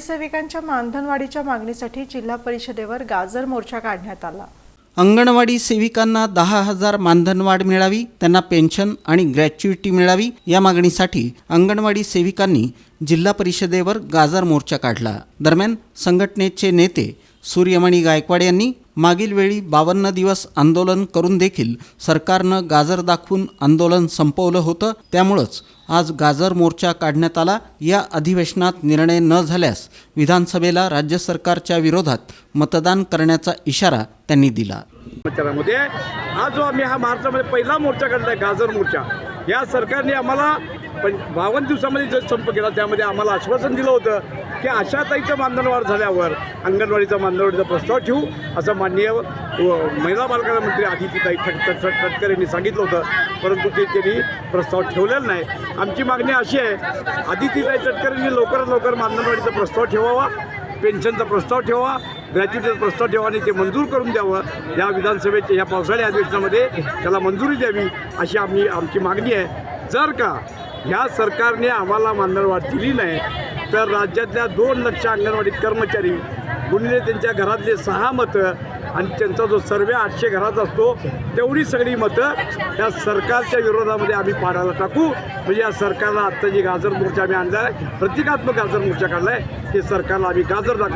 नगरसेविकांच्या सेविकांच्या मानधनवाढीच्या मागणीसाठी जिल्हा परिषदेवर गाजर मोर्चा काढण्यात आला. अंगणवाडी सेविकांना दहा हजार मानधनवाढ मिळावी त्यांना पेन्शन आणि ग्रॅच्युइटी मिळावी या मागणीसाठी अंगणवाडी सेविकांनी जिल्हा परिषदेवर गाजर मोर्चा काढला. दरम्यान संघटनेचे नेते सूर्यमणी गायकवाड यांनी मागील वेळी बावन्न दिवस आंदोलन करून देखील सरकारनं गाजर दाखवून आंदोलन संपवलं होतं. त्यामुळंच आज गाजर मोर्चा काढण्यात आला. या अधिवेशनात निर्णय न झाल्यास विधानसभेला राज्य सरकारच्या विरोधात मतदान करण्याचा इशारा त्यांनी दिला. आज जो आम्ही हा महाराष्ट्रामध्ये पहिला मोर्चा काढलाय गाजर मोर्चा या सरकारने आम्हाला पण बावन्न दिवसामध्ये जो संप केला त्यामध्ये आम्हाला आश्वासन दिलं होतं. की आशाताईचं मानधनवाढ झाल्यावर अंगणवाडीचा मानधनवाढीचा प्रस्ताव ठेवू असं माननीय व महिला बालकल्याण मंत्री आदितीताई ठट ठट तटकर यांनी सांगितलं होतं. परंतु ते त्यांनी प्रस्ताव ठेवलेला नाही. आमची मागणी अशी आहे आदितीताई तटकर यांनी लवकरात लवकर मानधनवाढीचा प्रस्ताव ठेवावा पेन्शनचा प्रस्ताव ठेवा ग्रॅच्युटीचा प्रस्ताव ठेवा आणि ते मंजूर करून द्यावं. या विधानसभेच्या या पावसाळी अधिवेशनामध्ये त्याला मंजुरी द्यावी अशी आम्ही आमची मागणी आहे. जर का ह्या सरकारने आम्हाला मानधनवाढ दिली नाही तर राज्यातल्या दोन लक्ष अंगणवाडी कर्मचारी गुणिले त्यांच्या घरातले सहा मतं आणि त्यांचा जो सर्वे आठशे घरात असतो तेवढी सगळी मतं त्या सरकारच्या विरोधामध्ये आम्ही पाडायला टाकू. म्हणजे या सरकारला आत्ता जी गाजर मोर्चा आम्ही आणला आहे प्रतिकात्मक गाजर मोर्चा काढला आहे ते सरकारला आम्ही गाजर दाखव.